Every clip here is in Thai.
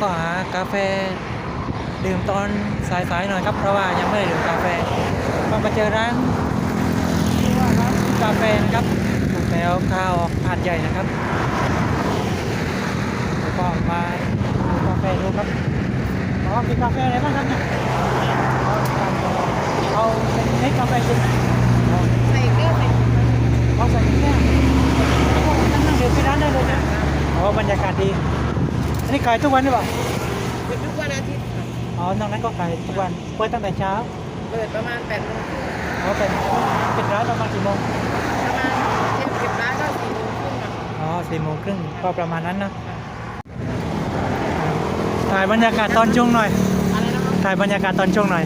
ก็หากาแฟดื่มตอนสายๆหน่อยครับเพราะว่ายังไม่ได้ดื่มกาแฟก็มาเจอร้านชื่อว่าร้านกาแฟนะครับดูแถวข้าวหาดใหญ่นะครับแล้วก็มาดูกาแฟดูครับอ๋อมีกาแฟอะไรบ้างครับเนี่ยเอาเป็นเม็ดกาแฟจริงเอาใส่แก้วใส่เอาใส่แก้วนั่งนั่งดื่มที่ร้านได้เลยนะอ๋อบรรยากาศดี นนี้ขายทุกวันหรือเปล่าปิดทุกวันอาทิตย์ค่ะอ๋อนอกนั้นก็ขายทุกวันเปิดตั้งแต่เช้าเปิดประมาณ8โมงครึ่งอ๋อเป็นเป็นร้านประมาณกี่โมงประมาณเที่ยงเก็บร้านก็4โมงครึ่งค่ะอ๋อสี่โมงครึ่งก็ประมาณนั้นนะถ่ายบรรยากาศตอนช่วงหน่อย อะไรนะคะถ่ายบรรยากาศตอนช่วงหน่อย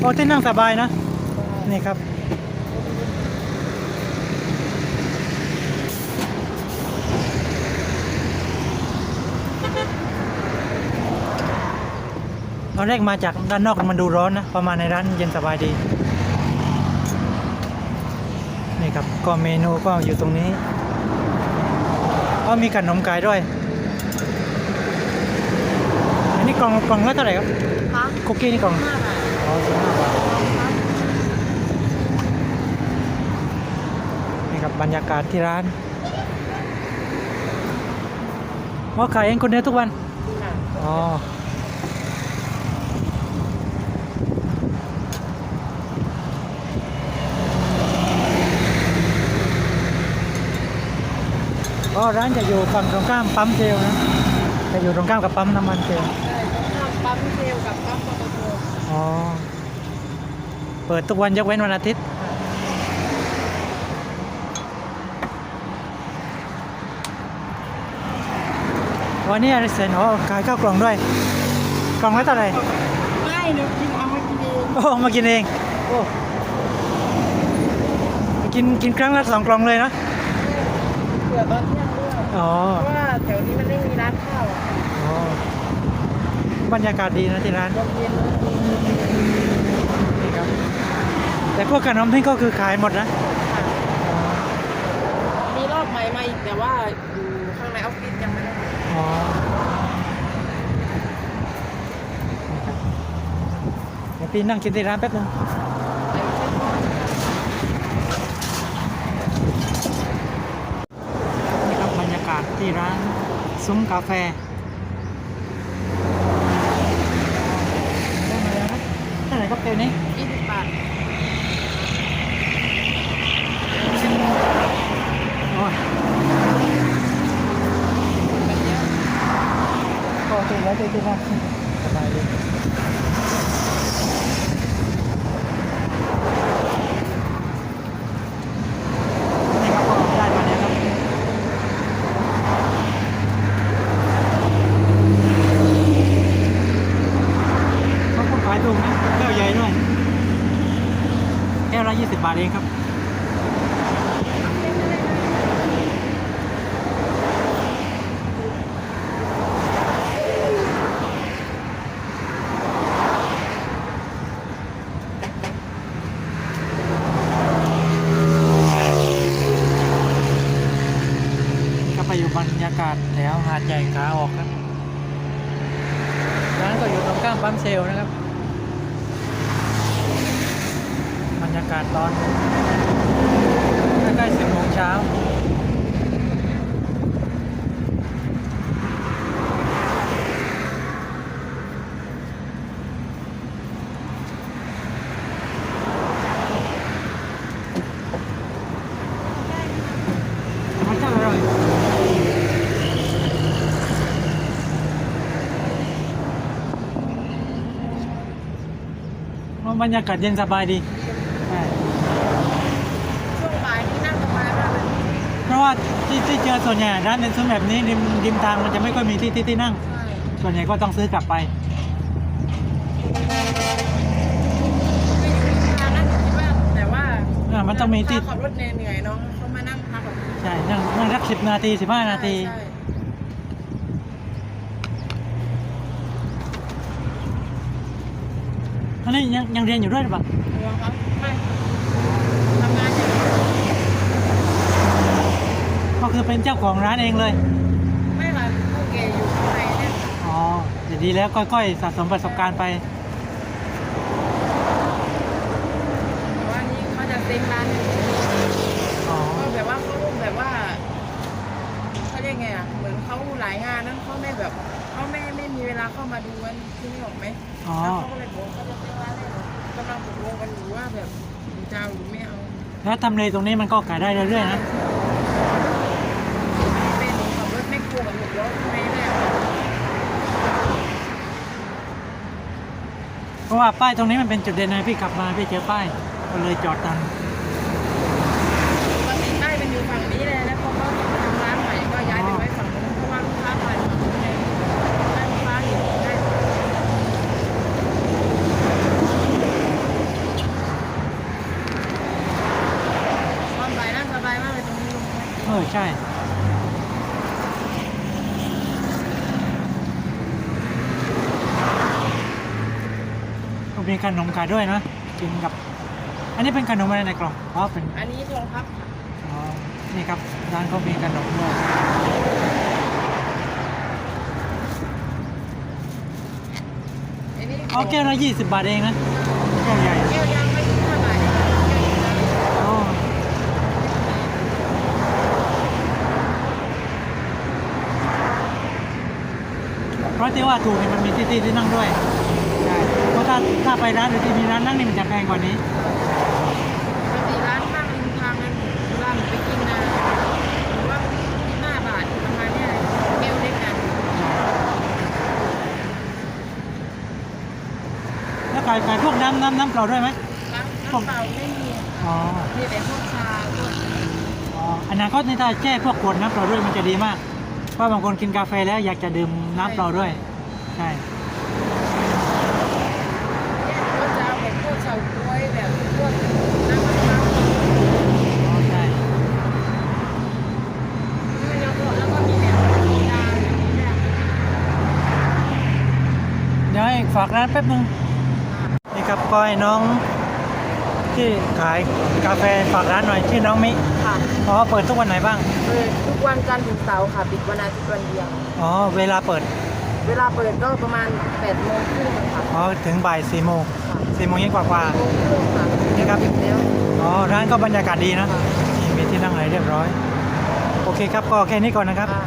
โอ้ที่นั่งสบายนะนี่ครับ อนแรกมาจากด้านนอกมันดูร้อนนะประมาณในร้านเย็นสบายดี นี่ครับก็เมนูก็อยู่ตรงนี้ก็มีขนมไก่ด้วย อันนี้กล่องกล่องละเท่าไหร่ครับคะคุกกี้นี่กล่องห้าบาทอ๋อสิบห้าบาทนี่ครับบรรยากาศที่ร้านว่าขายเองคนเดียวทุกวันค่ะ อ๋อก็ร้านจะอยู่ฝั่งตรงข้ามปั๊มเชลนะจะอยู่ตรงข้ามกับปั๊มน้ำมันเชลใช่ต้องข้ามปั๊มเซลกับปั๊มปตทอ๋อเปิดทุกวันยกเว้นวันอาทิตย์วันนี้อะไรเสร็จอ๋อขายข้าวกล่องด้วย กล่องละเท่าไหร่ไม่หนูกินเอามากินเองโอ้มากินเองโอ้กินกินครั้งละสองกล่องเลยนะเผื่อตอนเที่ยงด้วย อ๋อเพราะว่าแถวนี้มันไม่มีร้านข้าวอะอ๋อบรรยากาศดีนะที่ร้านลมเย็นนี่ครับ แต่พวกขนมที่ก็คือขายหมดนะค่ะอ๋อมีรอบใหม่มาอีกแต่ว่าอยู่ข้างในออฟฟิศยังไม่ได้อ๋อนี่ครับเดี๋ยวพี่นั่งกินที่ร้านแป๊บนึง นี่ครับบรรยากาศ ที่ร้านซุ้มกาแฟได้มาแล้วนะเท่าไหร่ครับเดี๋ยวนี้ยี่สิบบาทโอ้ยก็ตื่นแล้วตื่นแล้วสบายดีนี่ครับก็ได้มาแล้วครับเขาก็ขายถูกนะแก้ว ใหญ่ด้วยแก้วละ20บาทเองครับก็ไปอยู่บรรยากาศแถวหาดใหญ่ขาออกครับร้านก็อยู่ตรงข้ามปั๊มเซลล์นะครับ บ รรยากาศตอนใกล้ๆสิบโมงเช้ามันจะอร่อยบรรยากาศเย็นสบายดีใช่ ช่วงบ่ายที่นั่งสบายมากเลย เพราะ ว่าที่ที่เจอส่วนใหญ่ร้านในซุ้มแบบนี้ริมริมทางมันจะไม่ค่อยมีที่ที่ที่นั่งใช่ส่วนใหญ่ก็ต้องซื้อกลับไปทางนั้นคิดว่าแต่ว่าอ่ามันต้องมีที่ถ้าขับรถเหนื่อยๆเนาะเขามานั่งพักแบบใช่นั่งนั่งรักสิบนาทีสิบห้านาที ใช่อันนี้ยังยังเรียนอยู่ด้วยหรือเปล่า ใช่หัวครับไม่ทำงานอยู่ ก็ คือเป็นเจ้าของร้านเองเลย ไม่ค่ะผู้แก่อยู่ข้างในเนี่ยดีแล้วค่อยๆสะสมประสบการณ์ไปแต่ว่านี่เขาจะเซ็งร้านอ๋อก็แบบว่าเขาแบบว่าเขาเรียกไงอะเหมือนเขาหลายงานนั้นเขาไม่แบบเขาไม่ไม่มีเวลาเข้ามาดูกันที่นี่หรอกไหมอ๋อแล้วเขาก็เลยบอกเขาจะเซ็งร้านให้เรากำลังตกลงกันอยู่ว่าแบบจะเอาหรือไม่เอาแล้วทำเลตรงนี้มันก็ขายได้เรื่อยๆนะเป็นขับรถไม่กลัวกับหนุกล้อทำไมเนี่ย เพ ราะว่าป้ายตรงนี้มันเป็นจุดเด่นนะพี่ขับมาพี่เจอป้ายก็เลยจอดตันปกติใต้เป็นอยู่ฝั่งนี้เลยแล้วพอเขาทำร้านใหม่ก็ย้ายไปไว้ฝั่งนู้นเพราะว่าลูกค้าผ่านฝั่งนู้นเลยได้ลูกค้าอยู่ได้ความสบายน่าสบายมากเลยตรงนี้ลงไหมเออใช่ มีขนมขายด้วยนะกินกับ อันนี้เป็นขนมอะไรในกล่องอ๋อเป็นอันนี้ทองพับค่ะอ๋อนี่ครับร้านเขามีขนมด้วยอันนี้อ๋อแก้วละยี่สิบบาทเองนะแก้วใหญ่แก้วยางไม่ถึงห้าบาทเองค่ะแก้วยางอ๋อเพราะที่ว่าถูกเนี่ยมันมีที่ที่ที่นั่งด้วยใช่เพราะ ถ้าถ้าไปร้านหรือที่มีร้านนั่งนี่มันจะแพงกว่านี้ปกติร้านข้างริมทางนั้นเวลาหนูไปกินนะหรือว่าที่ห้าบาทประมาณเนี้ยแก้วเล็กนะแล้วขายขายพวกน้ำน้ำน้ำเปล่าด้วยไหมน้ำน้ำเปล่าไม่มีอ๋อมีแต่พวกชาพวกอ๋ออนาคตนี่ถ้าแช่พวกขวดน้ำเปล่าด้วยมันจะดีมากเพราะบางคนกินกาแฟแล้วอยากจะดื่มน้ำเปล่าด้วยใช่ เนี่ยก็จะเอาแบบพวกเฉาก๊วยแบบพวกน้ำมะพร้าว อ๋อใช่ แล้วก็แล้วก็มีแบบมีดาแบบนี้เนี่ย เดี๋ยว ให้ฝากร้านแป๊บนึงนี่ครับก็ให้น้องที่ขายกาแฟฝากร้านหน่อยชื่อน้องมิค่ะอ๋อเปิดทุกวันไหนบ้าง เปิดทุกวันจันทร์ถึงเสาร์ค่ะ ปิดวันอาทิตย์วันเดียว อ๋อเวลาเปิด เวลาเปิดก็ประมาณ8โมงครึ่งค่ะอ๋อถึงบ่ายสี่โมงค่ะสี่โมงเย็นกว่ากว่าโมงครึ่งค่ะนี่ครับปิดแล้วอ๋อร้านก็บรรยากาศดีนะค่ะนี่มีที่นั่งอะไรเรียบร้อย โอเคครับก็แค่นี้ก่อนนะครับค่ะ